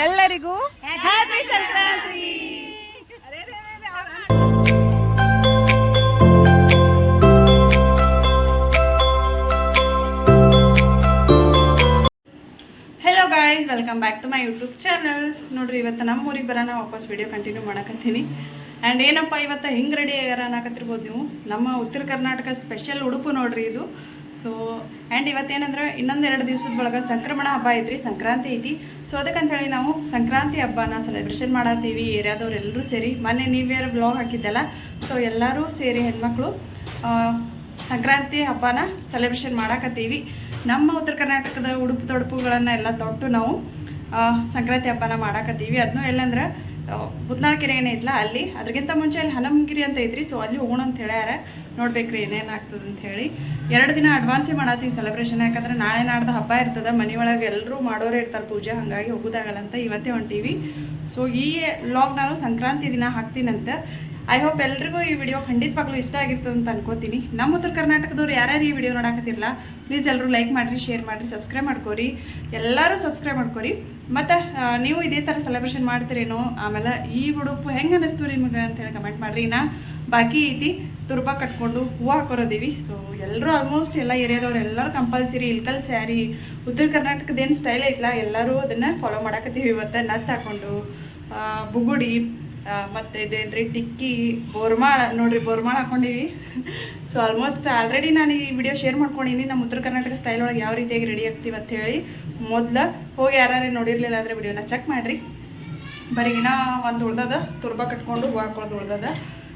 ಎಲ್ಲರಿಗೂ happy Sankranti. Hello guys welcome back to my YouTube channel ನೋಡ್ರಿ ಇವತ್ತು ನಮ್ಮ ಊರಿಗೆ ಬರೋಣ ವಾಪಸ್ ವಿಡಿಯೋ ಕಂಟಿನ್ಯೂ ಮಾಡಕತ್ತೀನಿ. ಆ್ಯಂಡ್ ಏನಪ್ಪ ಇವತ್ತು ಹಿಂಗೆ ರೆಡಿ ಆಗ್ಯಾರ ಅನ್ನಕತ್ತಿರ್ಬೋದು ನೀವು? ನಮ್ಮ ಉತ್ತರ ಕರ್ನಾಟಕ ಸ್ಪೆಷಲ್ ಉಡುಪು ನೋಡ್ರಿ ಇದು. ಸೊ ಆ್ಯಂಡ್ ಇವತ್ತೇನಂದ್ರೆ ಇನ್ನೊಂದು ಎರಡು ದಿವಸದ ಒಳಗೆ ಸಂಕ್ರಮಣ ಹಬ್ಬ ಐತ್ರಿ, ಸಂಕ್ರಾಂತಿ ಐತಿ. ಸೊ ಅದಕ್ಕಂಥೇಳಿ ನಾವು ಸಂಕ್ರಾಂತಿ ಹಬ್ಬನ ಸೆಲೆಬ್ರೇಷನ್ ಮಾಡತ್ತೀವಿ ಏರಿಯಾದವರೆಲ್ಲರೂ ಸೇರಿ. ಮೊನ್ನೆ ಇಯರ್ ಬ್ಲಾಗ್ ಹಾಕಿದ್ದಲ್ಲ ಸೊ ಎಲ್ಲರೂ ಸೇರಿ ಹೆಣ್ಮಕ್ಳು ಸಂಕ್ರಾಂತಿ ಹಬ್ಬನ ಸೆಲೆಬ್ರೇಷನ್ ಮಾಡಾಕತ್ತೀವಿ. ನಮ್ಮ ಉತ್ತರ ಕರ್ನಾಟಕದ ಉಡುಪು ತೊಡುಪುಗಳನ್ನು ಎಲ್ಲ ತೊಟ್ಟು ನಾವು ಸಂಕ್ರಾಂತಿ ಹಬ್ಬನ ಮಾಡಾಕತ್ತೀವಿ. ಅದನ್ನೂ ಎಲ್ಲಂದ್ರೆ ಬುತ್ನಾಳ್ ಕೆರೆ ಏನೈತ್ಲ ಅಲ್ಲಿ. ಅದ್ರಗಿಂತ ಮುಂಚೆ ಅಲ್ಲಿ ಹನಮಗಿರಿ ಅಂತ ಐತ್ರಿ ಸೊ ಅಲ್ಲಿ ಹೋಗೋಣ ಅಂತ ಹೇಳ್ಯಾರ. ನೋಡ್ಬೇಕ್ರಿ ಏನೇನು ಆಗ್ತದೆ ಅಂತ ಹೇಳಿ. ಎರಡು ದಿನ ಅಡ್ವಾನ್ಸೇ ಮಾಡತ್ತೀವಿ ಸೆಲೆಬ್ರೇಷನ್ ಯಾಕಂದ್ರೆ ನಾಳೆ ನಾಡ್ದು ಹಬ್ಬ ಇರ್ತದೆ ಮನೆಯೊಳಗೆ ಎಲ್ಲರೂ ಮಾಡೋರೇ ಇರ್ತಾರೆ ಪೂಜೆ, ಹಾಗಾಗಿ ಹೋಗೋದಾಗಲ್ಲ ಅಂತ ಇವತ್ತೇ ಹೊಂಟೀವಿ. ಸೊ ಈ ಲಾಗ್ ನಾನು ಸಂಕ್ರಾಂತಿ ದಿನ ಹಾಕ್ತೀನಂತ. ಐ ಹೋಪ್ ಎಲ್ರಿಗೂ ಈ ವಿಡಿಯೋ ಖಂಡಿತವಾಗ್ಲೂ ಇಷ್ಟ ಆಗಿರ್ತದೆ ಅಂತ ಅನ್ಕೋತೀನಿ. ನಮ್ಮ ಉತ್ತರ ಕರ್ನಾಟಕದವ್ರು ಯಾರ್ಯಾರು ಈ ವಿಡಿಯೋ ನೋಡಕತ್ತಿರಲ್ಲ ಪ್ಲೀಸ್ ಎಲ್ಲರೂ ಲೈಕ್ ಮಾಡಿರಿ ಶೇರ್ ಮಾಡಿರಿ ಸಬ್ಸ್ಕ್ರೈಬ್ ಮಾಡ್ಕೋರಿ. ಎಲ್ಲರೂ ಸಬ್ಸ್ಕ್ರೈಬ್ ಮಾಡ್ಕೋರಿ. ಮತ್ತು ನೀವು ಇದೇ ಥರ ಸೆಲೆಬ್ರೇಷನ್ ಮಾಡ್ತೀರೇನೋ ಆಮೇಲೆ ಈ ಉಡುಪು ಹೆಂಗೆ ಅನ್ನಿಸ್ತು ನಿಮಗೆ ಅಂತೇಳಿ ಕಮೆಂಟ್ ಮಾಡಿರಿ. ಇನ್ನು ಬಾಕಿ ಐತಿ ತುರ್ಬ ಕಟ್ಕೊಂಡು ಹೂವು ಹಾಕೋರೋದೀವಿ. ಸೊ ಎಲ್ಲರೂ ಆಲ್ಮೋಸ್ಟ್ ಎಲ್ಲ ಏರಿಯಾದವ್ರು ಎಲ್ಲರೂ ಕಂಪಲ್ಸರಿ ಇಲ್ಕಲ್ ಸ್ಯಾರಿ ಉತ್ತರ ಕರ್ನಾಟಕದ ಏನು ಸ್ಟೈಲ್ ಐತಲ್ಲ ಎಲ್ಲರೂ ಅದನ್ನು ಫಾಲೋ ಮಾಡಕತ್ತೀವಿ ಇವತ್ತು. ನತ್ತು ಹಾಕೊಂಡು ಆ, ಬುಗುಡಿ ಮತ್ತೆ ಇದೇನ್ರಿ ಟಿಕ್ಕಿ ಬೋರ್ಮಾಳ. ನೋಡ್ರಿ, ಬೋರ್ಮಾಳ ಹಾಕೊಂಡಿವಿ. ಸೊ ಆಲ್ಮೋಸ್ಟ್ ಆಲ್ರೆಡಿ ನಾನು ಈ ವಿಡಿಯೋ ಶೇರ್ ಮಾಡ್ಕೊಂಡಿನಿ. ನಮ್ಮ ಉತ್ತರ ಕರ್ನಾಟಕ ಸ್ಟೈಲ್ ಒಳಗೆ ಯಾವ ರೀತಿಯಾಗಿ ರೆಡಿ ಆಗ್ತೀವಿ ಅಂತ ಹೇಳಿ ಮೊದ್ಲು ಹೋಗಿ ಯಾರು ನೋಡಿರಲಿಲ್ಲ ಅಂದರೆ ವಿಡಿಯೋನ ಚೆಕ್ ಮಾಡಿರಿ. ಬರೀಗಿನ ಒಂದು ಉಳ್ದದ, ತುರ್ಬ ಕಟ್ಕೊಂಡು ಹೂವು ಹಾಕೊಳ್ಳೋದು ಉಳ್ದದ.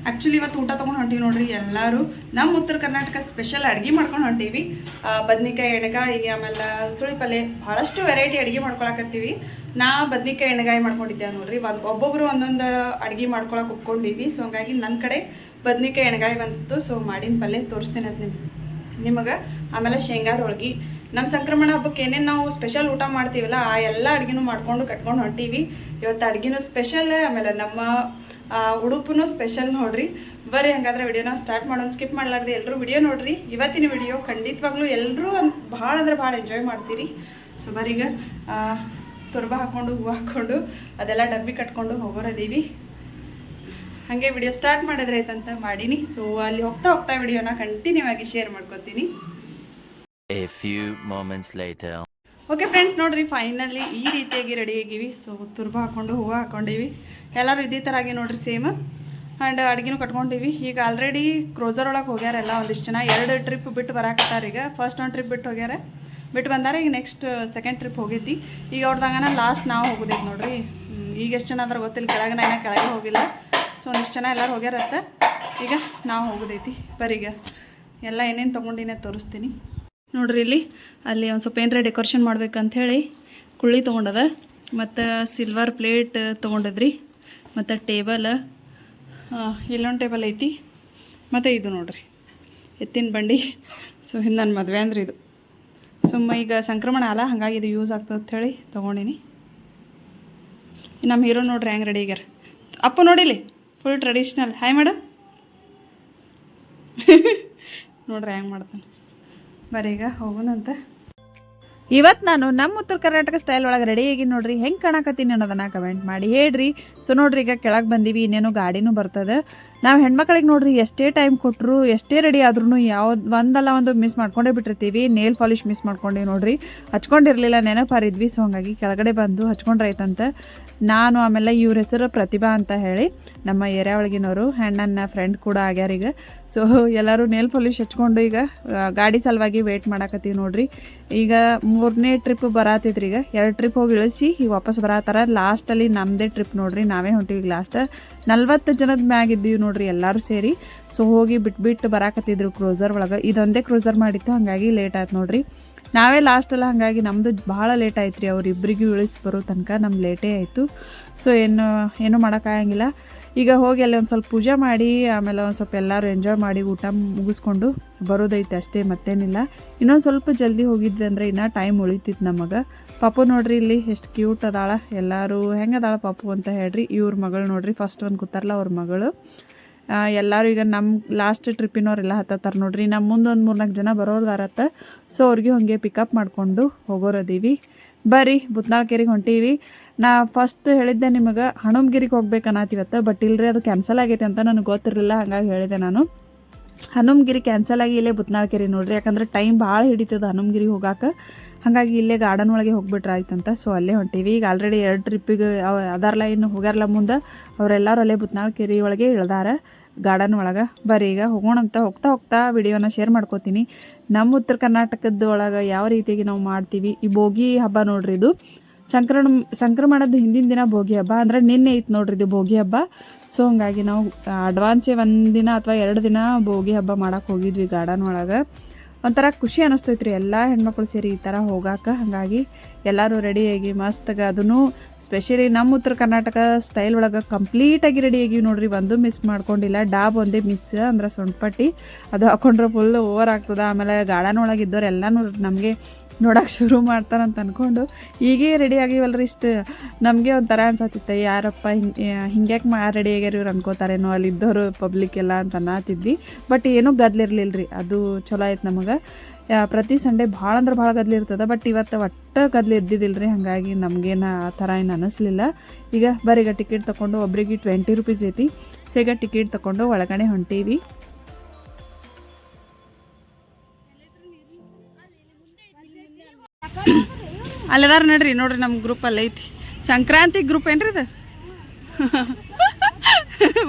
ಆ್ಯಕ್ಚುಲಿ ಇವತ್ತು ಊಟ ತೊಗೊಂಡು ಹೊಂಟೀವಿ ನೋಡ್ರಿ, ಎಲ್ಲರೂ. ನಮ್ಮ ಉತ್ತರ ಕರ್ನಾಟಕ ಸ್ಪೆಷಲ್ ಅಡುಗೆ ಮಾಡ್ಕೊಂಡು ಹೊಂಟೀವಿ. ಬದ್ನಿಕಾಯಿ ಎಣ್ಣೆಕಾಯಿ ಆಮೇಲೆ ಸುಳಿ ಪಲ್ಲೆ ಭಾಳಷ್ಟು ವೆರೈಟಿ ಅಡುಗೆ ಮಾಡ್ಕೊಳಕತ್ತೀವಿ. ನಾ ಬದ್ನಿಕಾಯಿ ಎಣ್ಣೆಗಾಯಿ ಮಾಡ್ಕೊಂಡಿದ್ದೆ ನೋಡ್ರಿ. ಒಂದು, ಒಬ್ಬೊಬ್ರು ಒಂದೊಂದು ಅಡುಗೆ ಮಾಡ್ಕೊಳಕ್ಕೆ ಒಪ್ಕೊಂಡಿವಿ. ಸೊ ಹಂಗಾಗಿ ನನ್ನ ಕಡೆ ಬದ್ನಿಕಾಯಿ ಎಣ್ಗಾಯಿ ಬಂತು. ಸೊ ಮಾಡಿನ ಪಲ್ಯ ತೋರಿಸ್ತೇನೆ ಅದು ನಿಮ್ಗೆ. ನಿಮಗೆ? ಆಮೇಲೆ ಶೇಂಗಾದ ಹೋಳ್ಗಿ. ನಮ್ಮ ಸಂಕ್ರಮಣ ಹಬ್ಬಕ್ಕೆ ಏನೇನು ನಾವು ಸ್ಪೆಷಲ್ ಊಟ ಮಾಡ್ತೀವಲ್ಲ, ಆ ಎಲ್ಲ ಅಡುಗೆನೂ ಮಾಡ್ಕೊಂಡು ಕಟ್ಕೊಂಡು ಹೊಂಟೀವಿ. ಇವತ್ತು ಅಡುಗೆನೂ ಸ್ಪೆಷಲ್ ಆಮೇಲೆ ನಮ್ಮ ಉಡುಪುನು ಸ್ಪೆಷಲ್ ನೋಡ್ರಿ. ಬರ್ರಿ ಹಂಗಾದ್ರೆ ವಿಡಿಯೋನ ಸ್ಟಾರ್ಟ್ ಮಾಡೋಣ. ಸ್ಕಿಪ್ ಮಾಡಲಾರ್ದೆ ಎಲ್ಲರೂ ವಿಡಿಯೋ ನೋಡ್ರಿ. ಇವತ್ತಿನ ವಿಡಿಯೋ ಖಂಡಿತವಾಗ್ಲೂ ಎಲ್ಲರೂ ಭಾಳ ಅಂದ್ರೆ ಭಾಳ ಎಂಜಾಯ್ ಮಾಡ್ತೀರಿ. ಸೊ ಬರೀಗ ತುರ್ಬ ಹಾಕ್ಕೊಂಡು ಹೂವು ಹಾಕ್ಕೊಂಡು ಅದೆಲ್ಲ ಡಬ್ಬಿ ಕಟ್ಕೊಂಡು ಹೋಗೋರದೀವಿ. ಹಾಗೆ ವಿಡಿಯೋ ಸ್ಟಾರ್ಟ್ ಮಾಡಿದ್ರೆ ಆಯ್ತಂತ ಮಾಡೀನಿ. ಸೊ ಅಲ್ಲಿ ಹೋಗ್ತಾ ಹೋಗ್ತಾ ವಿಡಿಯೋನ ಕಂಟಿನ್ಯೂ ಆಗಿ ಶೇರ್ ಮಾಡ್ಕೊತೀನಿ. A few moments later. Okay friends ನೋಡ್ರಿ ಫೈನಲಿ ಈ ರೀತಿಯಾಗಿ ರೆಡಿ ಆಗಿವಿ ಸೊ ತುರ್ಬ ಹಾಕೊಂಡು, ಹೂವು ಹಾಕೊಂಡಿವಿ ಎಲ್ಲರೂ ಇದೇ ಥರ ಆಗಿ ನೋಡ್ರಿ ಸೇಮ್ ಆ್ಯಂಡ್ ಅಡುಗೆನೂ ಕಟ್ಕೊಂಡಿವಿ ಈಗ ಆಲ್ರೆಡಿ ಕ್ರೋಸರ್ ಒಳಗೆ ಹೋಗ್ಯಾರ ಎಲ್ಲ ಒಂದಿಷ್ಟು ಜನ. ಎರಡು ಟ್ರಿಪ್ ಬಿಟ್ಟು ಬರಾಕತ್ತಾರ ಈಗ. ಫಸ್ಟ್ ಒಂದು ಟ್ರಿಪ್ ಬಿಟ್ಟು ಹೋಗ್ಯಾರ. ಬಿಟ್ಟು ಬಂದಾರ, ಈಗ ನೆಕ್ಸ್ಟ್ ಸೆಕೆಂಡ್ ಟ್ರಿಪ್ ಹೋಗೈತಿ ಈಗ ಅವ್ರದಂಗನ ಲಾಸ್ಟ್ ನಾವು ಹೋಗೋದೈತಿ ನೋಡ್ರಿ. ಈಗ ಎಷ್ಟು ಜನ ಅದ್ರ ಗೊತ್ತಿಲ್ಲ. ಕೆಳಗೆ ನಾ ಕೆಳಗೆ ಹೋಗಿಲ್ಲ. ಸೊ ಒಂದಿಷ್ಟು ಜನ ಎಲ್ಲರೂ ಹೋಗ್ಯಾರತ್ತ ಈಗ ನಾವು ಹೋಗೋದೈತಿ. ಬರೀಗ. ಎಲ್ಲ ಏನೇನು ತೊಗೊಂಡಿನೇ ತೋರಿಸ್ತೀನಿ. ನೋಡ್ರಿ ಇಲ್ಲಿ. ಅಲ್ಲಿ ಒಂದು ಸ್ವಲ್ಪ ಏನರ ಡೆಕೋರೇಷನ್ ಮಾಡ್ಬೇಕಂತ ಹೇಳಿ ಕುಳ್ಳಿ ತೊಗೊಂಡದ. ಮತ್ತು ಸಿಲ್ವರ್ ಪ್ಲೇಟ್ ತೊಗೊಂಡದ್ರಿ. ಮತ್ತು ಟೇಬಲ್ ಇಲ್ಲೊಂದು ಟೇಬಲ್ ಐತಿ. ಮತ್ತು ಇದು ನೋಡ್ರಿ. ಎತ್ತಿನ ಬಂಡಿ. ಸೊ ಹಿಂದೆ ನನ್ನ ಮದುವೆ ಅಂದ್ರೆ ಇದು. ಸುಮ್ಮ ಈಗ ಸಂಕ್ರಮಣ ಅಲ್ಲ, ಹಾಗಾಗಿ ಇದು ಯೂಸ್ ಆಗ್ತದೆ ಅಂತ ಹೇಳಿ ತೊಗೊಂಡಿನಿ. ನಮ್ಮ ಹೀರೋ ನೋಡ್ರಿ ಹೆಂಗೆ ರೆಡಿ ಆಗ್ಯಾರ. ಅಪ್ಪ ನೋಡಿಲಿ ಫುಲ್ ಟ್ರೆಡಿಷ್ನಲ್ ಹಾಯ್ ಮೇಡಮ್ ನೋಡ್ರಿ ಹೆಂಗೆ ಮಾಡ್ತಾನೆ. ಬರೀ ಈಗ ಹೋಗೋಣಂತ ಇವತ್ತು ನಾನು ನಮ್ಮ ಉತ್ತರ ಕರ್ನಾಟಕ ಸ್ಟೈಲ್ ಒಳಗೆ ರೆಡಿ ಆಗಿ ನೋಡ್ರಿ, ಹೆಂಗೆ ಕಾಣಕತ್ತೀನಿ ಅನ್ನೋದನ್ನ ಕಮೆಂಟ್ ಮಾಡಿ ಹೇಳ್ರಿ. ಸೊ ನೋಡ್ರಿ, ಈಗ ಕೆಳಗೆ ಬಂದೀವಿ, ಇನ್ನೇನು ಗಾಡಿನೂ ಬರ್ತದೆ. ನಾವು ಹೆಣ್ಮಕ್ಳಿಗೆ ನೋಡ್ರಿ ಎಷ್ಟೇ ಟೈಮ್ ಕೊಟ್ಟರು ಎಷ್ಟೇ ರೆಡಿ ಆದ್ರೂ ಯಾವ್ದು ಒಂದಲ್ಲ ಒಂದು ಮಿಸ್ ಮಾಡ್ಕೊಂಡೇ ಬಿಟ್ಟಿರ್ತೀವಿ. ನೇಲ್ ಪಾಲಿಶ್ ಮಿಸ್ ಮಾಡ್ಕೊಂಡೀವಿ ನೋಡ್ರಿ. ಹಚ್ಕೊಂಡಿರಲಿಲ್ಲ ನೆನಪಾರಿದ್ವಿ ಸೊ ಹಂಗಾಗಿ ಕೆಳಗಡೆ ಬಂದು ಹಚ್ಕೊಂಡ್ರೈತಂತ ನಾನು, ಆಮೇಲೆ ಇವ್ರ ಹೆಸರು ಪ್ರತಿಭಾ ಅಂತ ಹೇಳಿ ನಮ್ಮ ಏರಿಯಾ ಒಳಗಿನವರು ಆ್ಯಂಡ್ ನನ್ನ ಫ್ರೆಂಡ್ ಕೂಡ ಆಗ್ಯಾರ ಈಗ. ಸೊ ಎಲ್ಲರೂ ನೇಲ್ ಪಾಲಿಶ್ ಹಚ್ಕೊಂಡು ಈಗ ಗಾಡಿ ಸಲುವಾಗಿ ವೇಟ್ ಮಾಡಾಕತ್ತೀವಿ ನೋಡ್ರಿ. ಈಗ ಮೂರನೇ ಟ್ರಿಪ್ ಬರಾತಿದ್ರಿ ಈಗ. ಎರಡು ಟ್ರಿಪ್ ಹೋಗಿ ಇಳಿಸಿ ಈಗ ವಾಪಸ್ ಬರತ್ತಾರ ಲಾಸ್ಟಲ್ಲಿ ನಮ್ಮದೇ ಟ್ರಿಪ್ ನೋಡ್ರಿ. ನಾವೇ ಹೊಂಟಿವಿ ಲಾಸ್ಟ್ ನಲ್ವತ್ತು ಜನದ ಮ್ಯಾಗ ಇದ್ದೀವಿ ನೋಡ್ರಿ ಎಲ್ಲರೂ ಸೇರಿ. ಸೊ ಹೋಗಿ ಬಿಟ್ಬಿಟ್ಟು ಬರಾಕತ್ತಿದ್ರು ಕ್ರೂಸರ್ ಒಳಗೆ. ಇದೊಂದೇ ಕ್ರೂಸರ್ ಮಾಡಿತ್ತು, ಹಾಗಾಗಿ ಲೇಟ್ ಆಯ್ತು ನೋಡ್ರಿ. ನಾವೇ ಲಾಸ್ಟಲ್ಲ ಹಾಗಾಗಿ ನಮ್ಮದು ಭಾಳ ಲೇಟ್ ಆಯ್ತು ರೀ ಅವ್ರಿಬ್ರಿಗೂ ಇಳಿಸಿ ಬರೋ ತನಕ ನಮ್ಮ ಲೇಟೇ ಆಯಿತು. ಸೊ ಏನು, ಏನೂ ಮಾಡೋಕ್ಕಾಗಂಗಿಲ್ಲ ಈಗ ಹೋಗಿ ಅಲ್ಲಿ ಒಂದು ಸ್ವಲ್ಪ ಪೂಜೆ ಮಾಡಿ, ಆಮೇಲೆ ಒಂದು ಸ್ವಲ್ಪ ಎಲ್ಲರೂ ಎಂಜಾಯ್ ಮಾಡಿ ಊಟ ಮುಗಿಸ್ಕೊಂಡು ಬರೋದೈತೆ ಅಷ್ಟೇ ಮತ್ತೇನಿಲ್ಲ. ಇನ್ನೊಂದು ಸ್ವಲ್ಪ ಜಲ್ದಿ ಹೋಗಿದ್ವಿ ಅಂದರೆ ಇನ್ನೂ ಟೈಮ್ ಉಳಿತಿತ್ತು ನಮಗೆ. ಪಾಪು ನೋಡ್ರಿ ಇಲ್ಲಿ ಎಷ್ಟು ಕ್ಯೂಟ್ ಅದಾಳ. ಎಲ್ಲರೂ ಹೆಂಗೆ ಅದಾಳ ಪಾಪು ಅಂತ ಹೇಳ್ರಿ. ಇವ್ರ ಮಗಳು ನೋಡ್ರಿ ಫಸ್ಟ್ ಒಂದು ಕೂತಾರಲ್ಲ ಅವ್ರ ಮಗಳು. ಎಲ್ಲರೂ ಈಗ ನಮ್ಮ ಲಾಸ್ಟ್ ಟ್ರಿಪ್ಪಿನವ್ರೆಲ್ಲ ಹತ್ತತ್ತಾರ ನೋಡ್ರಿ. ನಮ್ಮ ಮುಂದೆ ಒಂದು ಮೂರ್ನಾಲ್ಕು ಜನ ಬರೋರ್ದಾರತ್ತ ಸೊ ಅವ್ರಿಗೆ ಹಂಗೆ ಪಿಕಪ್ ಮಾಡಿಕೊಂಡು ಹೋಗೋರದೀವಿ ಬರ್ರಿ, ಬುತ್ನಾಳ್ಕೇರಿಗೆ ಹೊಂಟೀವಿ. ನಾ ಫಸ್ಟ್ ಹೇಳಿದ್ದೆ ನಿಮಗೆ, ಹನುಮಗಿರಿಗೆ ಹೋಗ್ಬೇಕು ಅನ್ನತ್ತಿವತ್ತು ಬಟ್ ಇಲ್ರಿ ಅದು ಕ್ಯಾನ್ಸಲ್ ಆಗೈತೆ ಅಂತ ನನಗೆ ಗೊತ್ತಿರಲಿಲ್ಲ, ಹಾಗಾಗಿ ಹೇಳಿದೆ ನಾನು. ಹನುಮಗಿರಿ ಕ್ಯಾನ್ಸಲ್ ಆಗಿ ಇಲ್ಲೇ ಬುತ್ನಾಳ್ಕೇರಿ ನೋಡ್ರಿ, ಯಾಕಂದ್ರೆ ಟೈಮ್ ಭಾಳ ಹಿಡಿತದ ಹನುಮಗಿರಿ ಹೋಗಾಕ. ಹಾಗಾಗಿ ಇಲ್ಲೇ ಗಾರ್ಡನ್ ಒಳಗೆ ಹೋಗ್ಬಿಟ್ರೆ ಆಯ್ತಂತ. ಸೊ ಅಲ್ಲೇ ಹೊಂಟೀವಿ. ಈಗ ಆಲ್ರೆಡಿ ಎರಡು ಟ್ರಿಪ್ಪಿಗೆ ಅದಾರಲ್ಲ ಇನ್ನು ಹೋಗ್ಯಾರಲ್ಲ ಮುಂದೆ, ಅವರೆಲ್ಲರೂ ಅಲ್ಲೇ ಬುತ್ನಾಳ್ಕೆರೆ ಒಳಗೆ ಇಳ್ದಾರ ಗಾರ್ಡನ್ ಒಳಗೆ. ಬರೀ ಈಗ ಹೋಗೋಣ ಅಂತ ಹೋಗ್ತಾ ಹೋಗ್ತಾ ವಿಡಿಯೋನ ಶೇರ್ ಮಾಡ್ಕೋತೀನಿ. ನಮ್ಮ ಉತ್ತರ ಕರ್ನಾಟಕದ ಒಳಗೆ ಯಾವ ರೀತಿಯಾಗಿ ನಾವು ಮಾಡ್ತೀವಿ? ಈ ಭೋಗಿ ಹಬ್ಬ ನೋಡ್ರಿ ಇದು. ಸಂಕ್ರಮಣ ಸಂಕ್ರಮಣದ ಹಿಂದಿನ ದಿನ ಭೋಗಿ ಹಬ್ಬ ಅಂದ್ರೆ ನಿನ್ನೆ ಐತೆ ನೋಡ್ರಿ ಇದು ಭೋಗಿ ಹಬ್ಬ. ಸೊ ಹಂಗಾಗಿ ನಾವು ಅಡ್ವಾನ್ಸೇ ಒಂದಿನ ಅಥವಾ ಎರಡು ದಿನ ಭೋಗಿ ಹಬ್ಬ ಮಾಡೋಕ್ಕೆ ಹೋಗಿದ್ವಿ ಗಾರ್ಡನ್ ಒಳಗೆ. ಒಂಥರ ಖುಷಿ ಅನ್ನಿಸ್ತೈತ್ರಿ ಎಲ್ಲ ಹೆಣ್ಮಕ್ಳು ಸೇರಿ ಈ ಥರ ಹೋಗಾಕ. ಹಾಗಾಗಿ ಎಲ್ಲರೂ ರೆಡಿಯಾಗಿ ಮಸ್ತಾಗ ಅದನ್ನು ಸ್ಪೆಷಲಿ ನಮ್ಮ ಉತ್ತರ ಕರ್ನಾಟಕ ಸ್ಟೈಲ್ ಒಳಗೆ ಕಂಪ್ಲೀಟಾಗಿ ರೆಡಿಯಾಗಿ ನೋಡ್ರಿ. ಒಂದು ಮಿಸ್ ಮಾಡ್ಕೊಂಡಿಲ್ಲ. ಡಾಬ್ ಒಂದೇ ಮಿಸ್ ಅಂದ್ರೆ ಸೊಂಟಪಟ್ಟಿ ಅದು ಹಾಕೊಂಡ್ರೆ ಫುಲ್ ಓವರ್ ಆಗ್ತದೆ. ಆಮೇಲೆ ಗಾರ್ಡನ್ ಒಳಗಿದ್ದವ್ರು ಎಲ್ಲನೂ ನಮಗೆ ನೋಡಕ್ಕೆ ಶುರು ಮಾಡ್ತಾರಂತ ಅಂದ್ಕೊಂಡು ಈಗೇ ರೆಡಿ ಆಗಿವಲ್ರಿ ಇಷ್ಟು ನಮಗೆ ಒಂಥರ ಅನ್ಸತ್ತಿತ್ತು ಯಾರಪ್ಪ ಹಿಂಗೆ ಹಿಂಗ್ಯಾಕೆ ಮಾ ರೆಡಿ ಆಗ್ಯಾರ ಇವ್ರು ಅನ್ಕೋತಾರೇನೋ ಅಲ್ಲಿ ಇದ್ದವರು ಪಬ್ಲಿಕ್ ಎಲ್ಲ ಅಂತ ಅನ್ನತಿದ್ವಿ. ಬಟ್ ಏನೂ ಗದ್ಲಿರ್ಲಿಲ್ಲ ರೀ ಅದು ಚಲೋ ಆಯ್ತು ನಮಗೆ. ಪ್ರತಿ ಸಂಡೇ ಭಾಳ ಅಂದ್ರೆ ಭಾಳ ಗದ್ಲಿ ಇರ್ತದೆ ಬಟ್ ಇವತ್ತು ಒಟ್ಟು ಗದ್ಲಿ ಎದ್ದಿದ್ದಿಲ್ಲ ರೀ ಹಾಗಾಗಿ ನಮಗೇನು ಆ ಥರ ಏನು ಅನ್ನಿಸ್ಲಿಲ್ಲ ಈಗ ಬರೀಗ ಟಿಕೆಟ್ ತೊಗೊಂಡು ಒಬ್ರಿಗೆ ಟ್ವೆಂಟಿ ರುಪೀಸ್ ಐತಿ ಸೊ ಟಿಕೆಟ್ ತೊಗೊಂಡು ಒಳಗಡೆ ಹೊಂಟೀವಿ. ಅಲ್ಲದಾರ ನೋಡ್ರಿ ನೋಡ್ರಿ ನಮ್ಮ ಗ್ರೂಪಲ್ಲಿ ಐತಿ. ಸಂಕ್ರಾಂತಿ ಗ್ರೂಪ್ ಏನ್ರಿ ಇದು?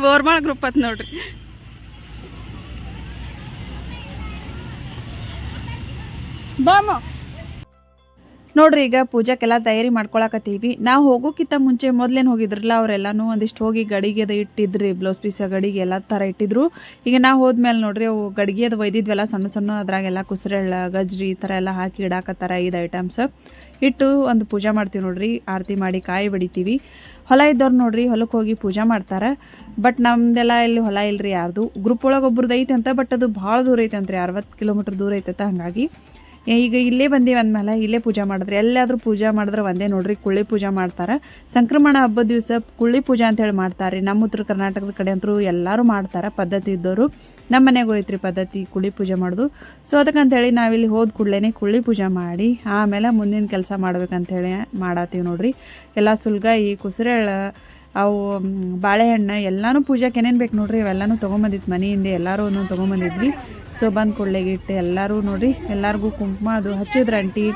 ಬೋರ್ಮಾಳ ಗ್ರೂಪ್ ಅತ್ ನೋಡ್ರಿ. ಬಾಮ. ನೋಡ್ರಿ, ಈಗ ಪೂಜಾಕ್ಕೆಲ್ಲ ತಯಾರಿ ಮಾಡ್ಕೊಳಕತ್ತೀವಿ. ನಾವು ಹೋಗೋಕ್ಕಿಂತ ಮುಂಚೆ ಮೊದ್ಲೇನು ಹೋಗಿದ್ರಲ್ಲ ಅವರೆಲ್ಲಾನು ಒಂದಿಷ್ಟು ಹೋಗಿ ಗಡಿಗೆ ಅದು ಇಟ್ಟಿದ್ರಿ, ಬ್ಲೌಸ್ ಪೀಸ ಗಡಿಗೆ ಎಲ್ಲ ಥರ ಇಟ್ಟಿದ್ರು. ಈಗ ನಾವು ಹೋದ್ಮೇಲೆ ನೋಡ್ರಿ, ಅವು ಗಡಿಗೆ ಅದು ಒಯ್ದಿದ್ವಲ್ಲ, ಸಣ್ಣ ಸಣ್ಣ ಅದ್ರಾಗೆಲ್ಲ ಕುಸರೆಳ್ಳ, ಗಜ್ರಿ ಈ ಥರ ಎಲ್ಲ ಹಾಕಿ ಇಡಾಕತ್ತಾರ ಐದು ಐಟಮ್ಸ್. ಇಟ್ಟು ಒಂದು ಪೂಜೆ ಮಾಡ್ತೀವಿ ನೋಡ್ರಿ, ಆರತಿ ಮಾಡಿ ಕಾಯಿ ಬಡಿತೀವಿ. ಹೊಲ ಇದ್ದವ್ರು ನೋಡ್ರಿ ಹೊಲಕ್ಕೆ ಹೋಗಿ ಪೂಜೆ ಮಾಡ್ತಾರೆ. ಬಟ್ ನಮ್ದೆಲ್ಲ ಇಲ್ಲಿ ಹೊಲ ಇಲ್ರಿ ಯಾರ್ದು. ಗ್ರೂಪ್ ಒಳಗೆ ಒಬ್ರದ್ದು ಐತೆ ಅಂತ ಬಟ್ ಅದು ಭಾಳ ದೂರ ಐತೆ ಅಂತ್ರಿ ಅರವತ್ತು ಕಿಲೋಮೀಟ್ರ್ ದೂರ ಐತೆ ಹಾಗಾಗಿ. ಈಗ ಇಲ್ಲೇ ಬಂದೀವಿ ಅಂದಮೇಲೆ ಇಲ್ಲೇ ಪೂಜೆ ಮಾಡಿದ್ರೆ, ಎಲ್ಲಾದರೂ ಪೂಜೆ ಮಾಡಿದ್ರೆ ಒಂದೇ ನೋಡ್ರಿ, ಕುಳ್ಳಿ ಪೂಜೆ ಮಾಡ್ತಾರೆ. ಸಂಕ್ರಮಣ ಹಬ್ಬದ ದಿವಸ ಕುಳ್ಳಿ ಪೂಜೆ ಅಂತೇಳಿ ಮಾಡ್ತಾರೆ ನಮ್ಮ ಉತ್ತರ ಕರ್ನಾಟಕದ ಕಡೆ ಅಂತೂ ಎಲ್ಲರೂ ಮಾಡ್ತಾರೆ ಪದ್ಧತಿ ಇದ್ದವರು ನಮ್ಮ ಮನೆಗೆ ಹೋಯ್ತ್ರಿ ಪದ್ಧತಿ, ಕುಳ್ಳಿ ಪೂಜೆ ಮಾಡೋದು. ಸೊ ಅದಕ್ಕಂತೇಳಿ ನಾವಿಲ್ಲಿ ಹೋದ ಕೂಡಲೇ ಕುಳ್ಳಿ ಪೂಜೆ ಮಾಡಿ, ಆಮೇಲೆ ಮುಂದಿನ ಕೆಲಸ ಮಾಡ್ಬೇಕಂತೇಳಿ ಮಾಡತ್ತೀವಿ ನೋಡ್ರಿ. ಎಲ್ಲ ಸುಲ್ಗಾಯಿ ಕುಸುರೆಳ ಅವು ಬಾಳೆಹಣ್ಣು, ಎಲ್ಲನೂ ಪೂಜಾಕ್ಕೆ ಏನೇನು ಬೇಕು ನೋಡ್ರಿ, ಇವೆಲ್ಲನೂ ತೊಗೊಂಬಂದಿತ್ತು ಮನೆಯಿಂದ ಎಲ್ಲರೂ ತೊಗೊಂಬಂದಿದ್ವಿ. ಸೊ, ಬಂದು ಕೊಳ್ಳೆಗೆ ಎಲ್ಲರೂ ನೋಡ್ರಿ, ಎಲ್ಲರಿಗೂ ಕುಂಕುಮ, ಅದು ಹಚ್ಚಿದ್ರ ಅಂಟಿ.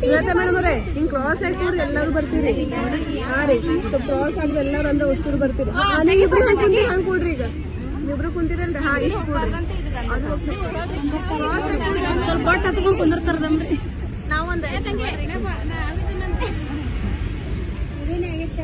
ಶ್ವೇತಾ ಮೇಡಮ್ ಅವರೇ ಹಿಂಗ್ ಕ್ರಾಸ್ ಆಗಿ ಕೂಡ್ರಿ ಎಲ್ಲರೂ ಬರ್ತೀರಿ. ಹಾ ರೀ ಕ್ರಾಸ್ ಆಗಿ ಎಲ್ಲರೂ ಅಂದ್ರೆ ಅಷ್ಟು ಬರ್ತೀರಿ. ನೀವ್ ಇಬ್ರು ಹಂಗ್ ಹಂಗ್ ಕೂಡ್ರಿ ಈಗ. ನೀವಿಬ್ರು ಕುಂತೀರಲ್ರಿ ಹಾ ಇಷ್ಟು ಕೂಡ್ರಿ. ಸ್ವಲ್ಪ ಹೊಟ್ಟೆ ಹಚ್ಕೊಂಡ್ ಕುಂದಿರ್ತಾರದಮ್ರಿ ನಾವೊಂದ್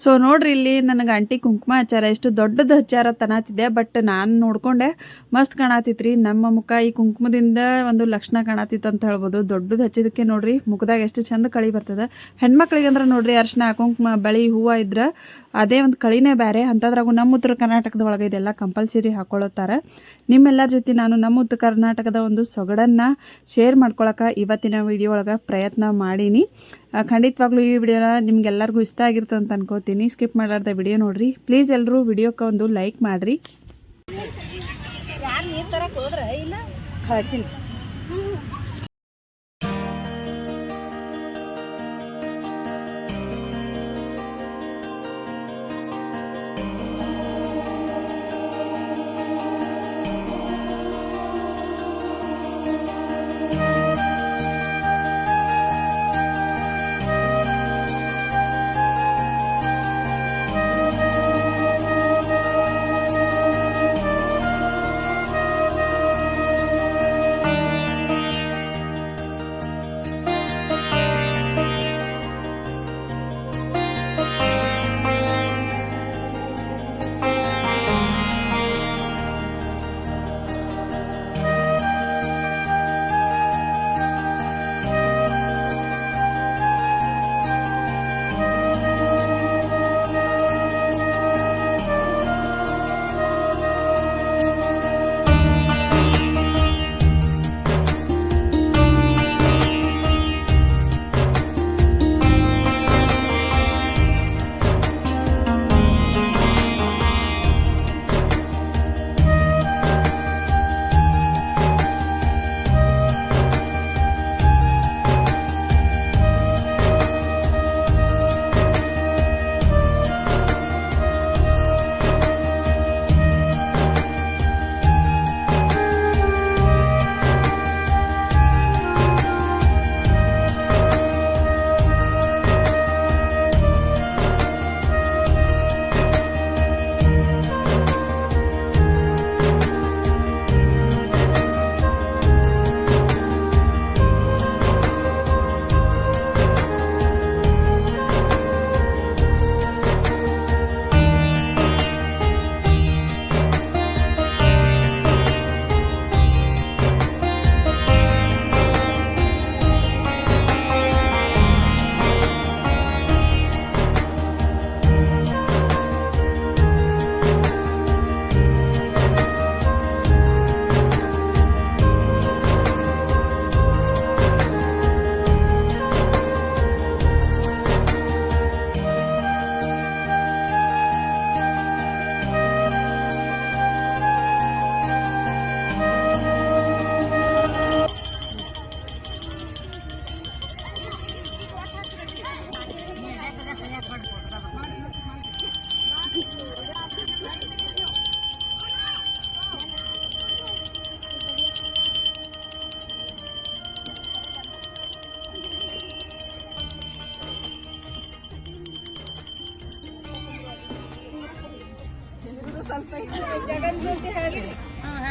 ಸೊ ನೋಡ್ರಿ ಇಲ್ಲಿ ನನಗೆ ಅಂಟಿ ಕುಂಕುಮ ಹಚ್ಚಾರ ಎಷ್ಟು ದೊಡ್ಡದು ಹಚ್ಚಾರ ತನಾತಿದ್ದೆ ಬಟ್ ನಾನು ನೋಡ್ಕೊಂಡೆ ಮಸ್ತ್ ಕಾಣತಿತ್ರಿ. ನಮ್ಮ ಮುಖ ಈ ಕುಂಕುಮದಿಂದ ಒಂದು ಲಕ್ಷಣ ಕಾಣತಿತ್ತು ಅಂತ ಹೇಳ್ಬೋದು. ದೊಡ್ಡದು ಹಚ್ಚಿದಕ್ಕೆ ನೋಡ್ರಿ, ಮುಖದಾಗ ಎಷ್ಟು ಚಂದ ಕಳಿ ಬರ್ತದೆ. ಹೆಣ್ಮಕ್ಳಿಗೆ ಅಂದ್ರೆ ನೋಡ್ರಿ ಅರ್ಶಿನ, ಕುಂಕುಮ, ಬಳಿ ಹೂವು ಇದ್ರೆ ಅದೇ ಒಂದು ಕಳಿನೇ ಬೇರೆ ಅಂಥದ್ರಾಗೂ ನಮ್ಮ ಉತ್ತರ ಕರ್ನಾಟಕದ ಒಳಗೆ ಇದೆಲ್ಲ ಕಂಪಲ್ಸರಿ ಹಾಕೊಳ್ಳುತ್ತಾರೆ. ನಿಮ್ಮೆಲ್ಲರ ಜೊತೆ ನಾನು ನಮ್ಮ ಉತ್ತರ ಕರ್ನಾಟಕದ ಒಂದು ಸೊಗಡನ್ನು ಶೇರ್ ಮಾಡ್ಕೊಳಕ್ಕೆ ಇವತ್ತಿನ ವಿಡಿಯೋ ಒಳಗೆ ಪ್ರಯತ್ನ ಮಾಡೀನಿ. ಖಂಡಿತವಾಗ್ಲೂ ಈ ವಿಡಿಯೋನ ನಿಮ್ಗೆಲ್ಲರಿಗೂ ಇಷ್ಟ ಆಗಿರ್ತದೆ ಅಂತ ಅನ್ಕೋತೀನಿ. ಸ್ಕಿಪ್ ಮಾಡಲಾರ್ದ ವಿಡಿಯೋ ನೋಡಿರಿ. ಪ್ಲೀಸ್ ಎಲ್ಲರೂ ವಿಡಿಯೋಕ್ಕೆ ಒಂದು ಲೈಕ್ ಮಾಡಿರಿ.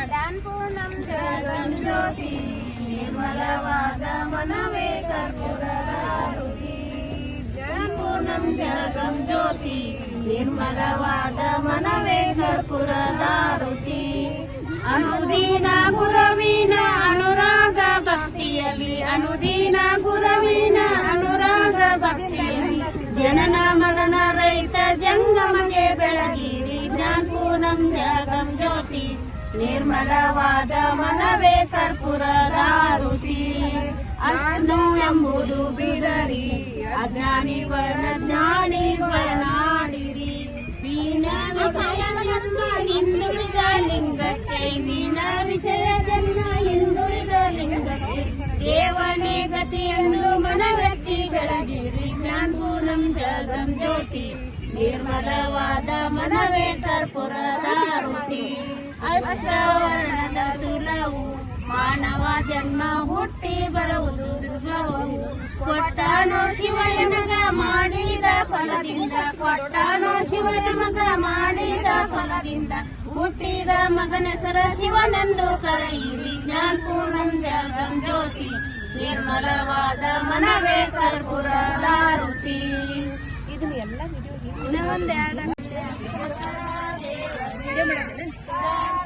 ಜ್ಞಾನಪೂರ್ಣಂ ಜಗಂ ಜ್ಯೋತಿ ನಿರ್ಮಲವಾದ ಮನವೇ ಕರ್ಪೂರದಾರುತಿ ಜ್ಞಾನಪೂರ್ಣಂ ಜಗಂ ಜ್ಯೋತಿ ನಿರ್ಮಲವಾದ ಮನವೇ ಕರ್ಪೂರದಾರುತಿ ಅನುದೀನ ಗುರವಿನ ಅನುರಾಗ ಭಕ್ತಿಯಲ್ಲಿ ಅನುದೀನ ಗುರವಿನ ಅನುರಾಗ ಭಕ್ತಿಯಲ್ಲಿ ಜನನ ಮರಣ ರೈತ ಜಂಗಮಗೆ ನಿರ್ಮಲವಾದ ಮನವೇ ಕರ್ಪೂರದಾರುತಿ. ಅನ್ನು ಎಂಬುದು ಬಿಡರಿ, ಅಜ್ಞಾನಿ ವರ್ಣ, ಜ್ಞಾನಿ ವರ್ಣಾಡಿರಿ ವೀಣ ವಿಷಯ ಜನ್ಮ ಹಿಂದುಳಿದ ಲಿಂಗಕ್ಕೆ ವೀಣಾ ವಿಷಯ ಜನ್ಮ ಹಿಂದುಳಿದ ಲಿಂಗಕ್ಕೆ. ದೇವನೇ ಗತಿಯೆಂದು ಮನವೆತ್ತಿ ಬೆಳಗಿರಿ ಜ್ಞಾನಪೂರಂ ಜಗಂ ಜ್ಯೋತಿ. ನಿರ್ಮಲವಾದ ಮನವೇ ಕರ್ಪೂರದಾರುತಿ. ಅಷ್ಟವರ್ಣದ ಸುಲವು ಮಾನವ ಜನ್ಮ ಹುಟ್ಟಿ ಬರುವುದು ದುರ್ಲಭವು ಕೊಟ್ಟಾನೋ ಶಿವಯನಗ ಮಾಡಿದ ಫಲದಿಂದ ಕೊಟ್ಟಾನೋ ಶಿವಯನಗ ಮಾಡಿದ ಫಲದಿಂದ ಹುಟ್ಟಿದ ಮಗನೆಸರ ಶಿವನೆಂದು ಕರೆಯಿರಿ ಜ್ಞಾನಪೂರ್ಣಂ ಜಗಂ ಜ್ಯೋತಿ ನಿರ್ಮಲವಾದ ಮನವೇ ಕರ್ಪೂರದಾರುತಿ ಇದು ಎಲ್ಲ ವಿಡಿಯೋ Bye.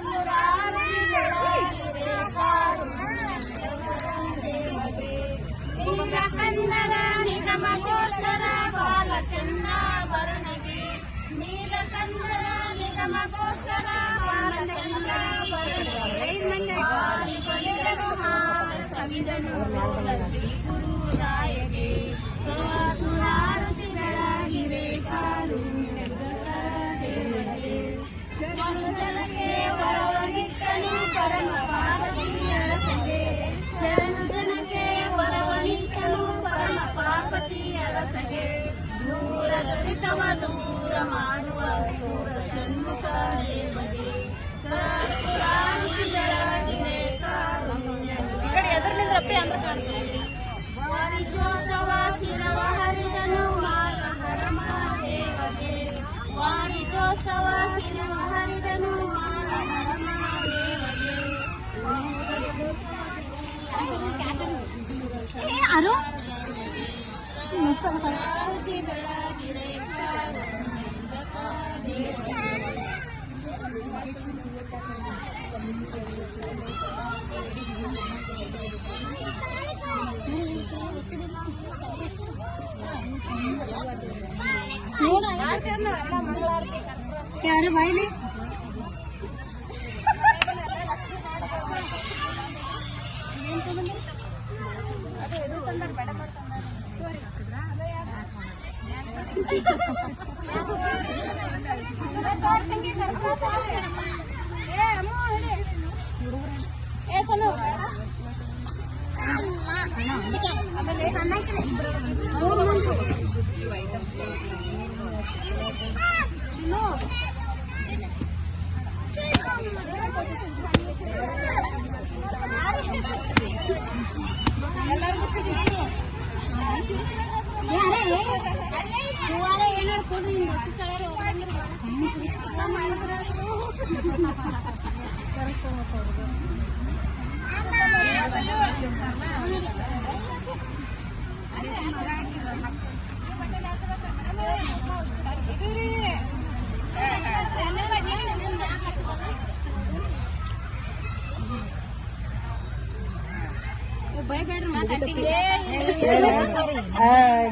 ಬೆಳಗಿರೆ ಯಾರು ಬಾಯ್ಲಿ ಏನಾರು ಕೊಡ್ರಿ ಹಿಂಗ್ ಗೊತ್ತು ಕಲರ್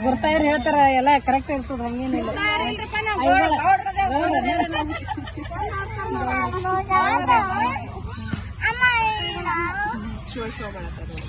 ಗುರ್ತಾಯ್ರು ಹೇಳ್ತಾರ ಎಲ್ಲ ಕರೆಕ್ಟ್ ಇರ್ತದ ಹಂಗೇನಿಲ್ಲ ಎಲ್ಲರಿಗೂ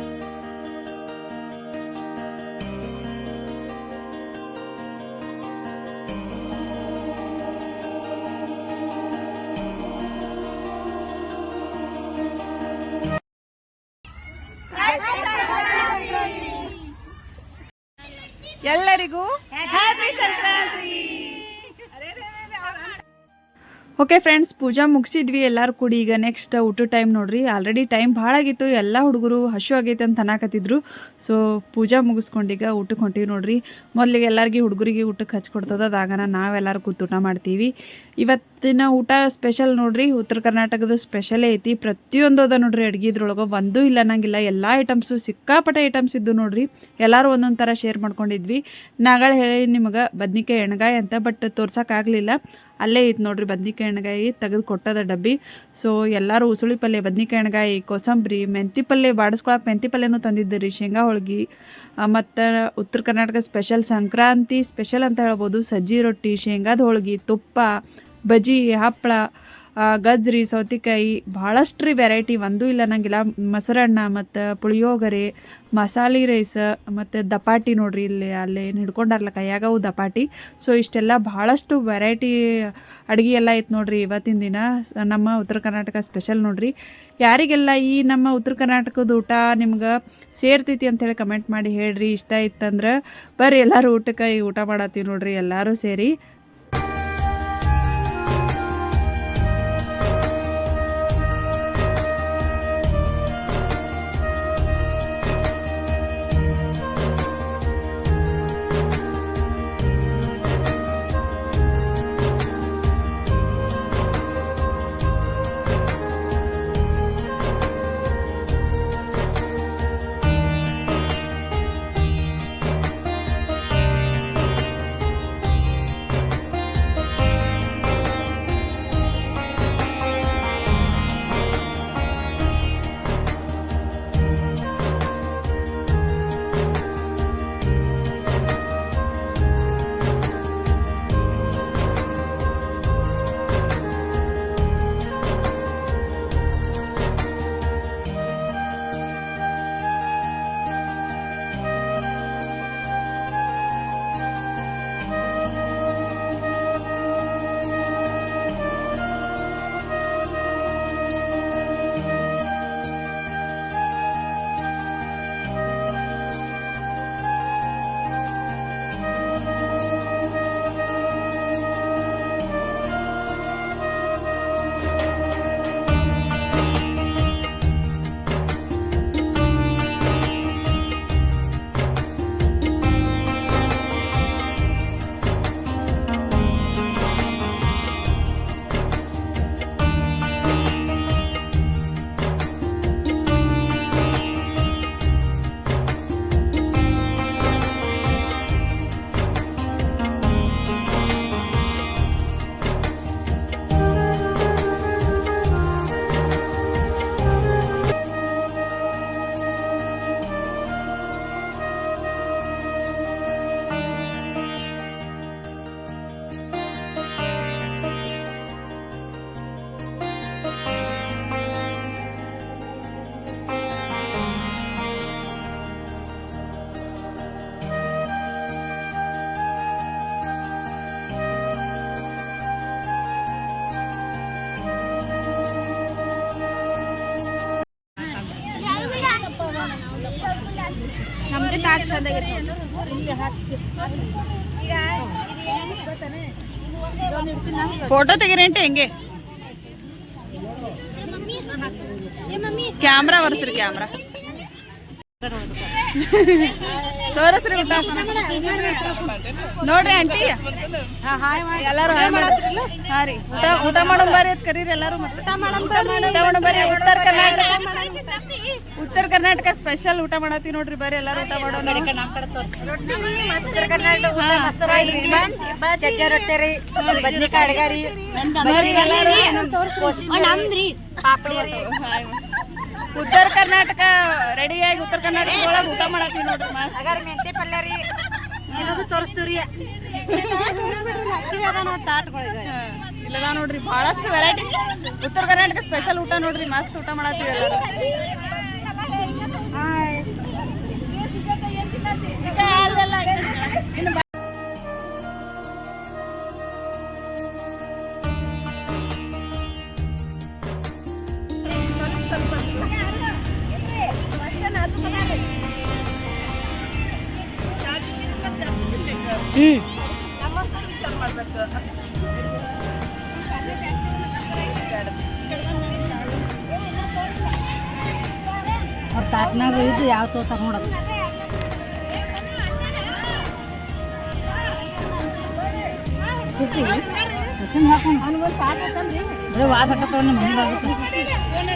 ಓಕೆ ಫ್ರೆಂಡ್ಸ್ ಪೂಜಾ ಮುಗಿಸಿದ್ವಿ, ಎಲ್ಲರೂ ಕೂಡಿ. ಈಗ ನೆಕ್ಸ್ಟ್ ಊಟ ಟೈಮ್ ನೋಡ್ರಿ. ಆಲ್ರೆಡಿ ಟೈಮ್ ಭಾಳ ಆಗಿತ್ತು. ಎಲ್ಲ ಹುಡುಗರು ಹಶು ಆಗೈತೆ ಅಂತ ಅನ್ನಕತ್ತಿದ್ರು. ಸೊ ಪೂಜಾ ಮುಗಿಸ್ಕೊಂಡೀಗ ಊಟಕ್ಕೆ ಹೊಂಟೀವಿ ನೋಡ್ರಿ. ಮೊದಲಿಗೆ ಎಲ್ಲರಿಗೆ ಹುಡುಗರಿಗೆ ಊಟಕ್ಕೆ ಹಚ್ಕೊಡ್ತದ ಅದಾಗನ ನಾವೆಲ್ಲರೂ ಕೂತು ಊಟ ಮಾಡ್ತೀವಿ. ಇವತ್ತಿನ ಊಟ ಸ್ಪೆಷಲ್ ನೋಡ್ರಿ. ಉತ್ತರ ಕರ್ನಾಟಕದ ಸ್ಪೆಷಲ್ ಐತಿ. ಪ್ರತಿಯೊಂದು ಅದ ನೋಡ್ರಿ. ಅಡ್ಗೆ ಇದ್ರೊಳಗೆ ಒಂದೂ ಇಲ್ಲ, ಅನ್ನಂಗಿಲ್ಲ. ಎಲ್ಲ ಐಟಮ್ಸು ಸಿಕ್ಕಾಪಟ್ಟೆ ಐಟಮ್ಸ್ ಇದ್ದು ನೋಡ್ರಿ. ಎಲ್ಲರೂ ಒಂದೊಂದು ಥರ ಶೇರ್ ಮಾಡ್ಕೊಂಡಿದ್ವಿ. ನಾಗಳು ಹೇಳಿ ನಿಮಗೆ ಬದ್ನಿಕಾಯಿ ಎಣ್ಗಾಯಿ ಅಂತ ಬಟ್ ತೋರ್ಸೋಕ್ಕಾಗಲಿಲ್ಲ ಅಲ್ಲೇ ಇತ್ತು ನೋಡ್ರಿ ಬದ್ನಿಕಾಯಿ ಎಣ್ಗಾಯಿ ತೆಗೆದು ಕೊಟ್ಟದ ಡಬ್ಬಿ. ಸೊ ಎಲ್ಲರೂ ಉಸುಳಿ ಪಲ್ಯ, ಬದ್ನಿಕಾಯಿ ಎಣ್ಗಾಯಿ, ಕೋಸಂಬರಿ, ಮೆಂತಿ ಪಲ್ಯ ಬಾಡಿಸ್ಕೊಳಕ್ಕೆ ಮೆಂತಿ ಪಲ್ಯನೂ ತಂದಿದ್ದೀರಿ. ಶೇಂಗಾ, ಹೋಳ್ಗೆ ಮತ್ತು ಉತ್ತರ ಕರ್ನಾಟಕ ಸ್ಪೆಷಲ್ ಸಂಕ್ರಾಂತಿ ಸ್ಪೆಷಲ್ ಅಂತ ಹೇಳ್ಬೋದು. ಸಜ್ಜಿ ರೊಟ್ಟಿ, ಶೇಂಗಾದ ಹೋಳ್ಗೆ, ತುಪ್ಪ, ಬಜ್ಜಿ, ಹಪ್ಪಳ ಗಜ್ರಿ, ಸೌತೆಕಾಯಿ ಭಾಳಷ್ಟು ರೀ ವೆರೈಟಿ ಒಂದೂ ಇಲ್ಲ ನಂಗಿಲ್ಲ. ಮೊಸರನ್ನ ಮತ್ತು ಪುಳಿಯೋಗರೆ, ಮಸಾಲೆ ರೈಸ್ ಮತ್ತು ದಪಾಟಿ ನೋಡ್ರಿ ಇಲ್ಲಿ ಅಲ್ಲಿ ಏನು ಹಿಡ್ಕೊಂಡಾರಲ್ಲ ಕೈಯಾಗ ಅವು ದಪಾಟಿ. ಸೊ ಇಷ್ಟೆಲ್ಲ ಭಾಳಷ್ಟು ವೆರೈಟಿ ಅಡುಗೆ ಎಲ್ಲ ಐತೆ ನೋಡ್ರಿ ಇವತ್ತಿನ ದಿನ. ನಮ್ಮ ಉತ್ತರ ಕರ್ನಾಟಕ ಸ್ಪೆಷಲ್ ನೋಡ್ರಿ. ಯಾರಿಗೆಲ್ಲ ಈ ನಮ್ಮ ಉತ್ತರ ಕರ್ನಾಟಕದ ಊಟ ನಿಮ್ಗೆ ಸೇರ್ತೈತಿ ಅಂಥೇಳಿ ಕಮೆಂಟ್ ಮಾಡಿ ಹೇಳ್ರಿ. ಇಷ್ಟ ಇತ್ತಂದ್ರೆ ಬರ್ರಿ ಎಲ್ಲರೂ ಊಟಕ್ಕೆ ಈ ಊಟ ಮಾಡತ್ತೀವಿ ನೋಡ್ರಿ ಎಲ್ಲರೂ ಸೇರಿ. ಫೋಟೋ ತೆಗಿರೇಂಟಿ ಹೆಂಗೆ? ಕ್ಯಾಮ್ರಾ ಬರ್ಸ್ರಿ ಕ್ಯಾಮ್ರಾ ತೋರಸ್ರಿ ಊಟ ನೋಡ್ರಿ ಆಂಟಿ. ಎಲ್ಲಾರು ಹಾಯ್ ಮಾಡತ್ರಿಲ್ಲ ಹಾ ರೀ. ಊಟ ಊಟ ಮಾಡೋ ಬರ್ರಿ ಅಂತ ಕರೀರಿ ಎಲ್ಲಾರು ಊಟ ಮಾಡೋಣ ಬರ್ರಿ. ಉತ್ತರ ಕರ್ನಾಟಕ ಉತ್ತರ ಕರ್ನಾಟಕ ಸ್ಪೆಷಲ್ ಊಟ ಮಾಡತ್ತಿ ನೋಡ್ರಿ ಬರ್ರಿ ಎಲ್ಲಾರು ಊಟ ಮಾಡೋಣ. ಉತ್ತರ ಕರ್ನಾಟಕ. ಚಚ್ಚ ರೊಟ್ಟಿ ರೀ ಬದ್ನಿಕಾಯಿ ಉತ್ತರ ಕರ್ನಾಟಕ ರೆಡಿಯಾಗಿ ಉತ್ತರ ಕರ್ನಾಟಕ ಒಳಗೆ ಊಟ ಮಾಡತ್ತೀವಿ ನೋಡ್ರಿ ಅಗಾರ ಮೆಂತೆ ಪಲ್ಯ ರೀ. ಇನ್ನೊಂದು ತೋರಿಸ್ತೀವ್ರಿ ಇಲ್ಲದ ನೋಡ್ರಿ ಬಹಳಷ್ಟು ವೆರೈಟಿ ಉತ್ತರ ಕರ್ನಾಟಕ ಸ್ಪೆಷಲ್ ಊಟ ನೋಡ್ರಿ ಮಸ್ತ್ ಊಟ ಮಾಡತ್ತೀವಿ ಎಲ್ಲಾರು. ಅವ್ರ ತಾಟ್ನಾಗ ಇದು ಯಾವ ತೋತಾರ ನೋಡೋದು? ಬರೀ ವಾಸ ಹಾಕತ್ತವ ನಿಮ್ಮ ಮನೆ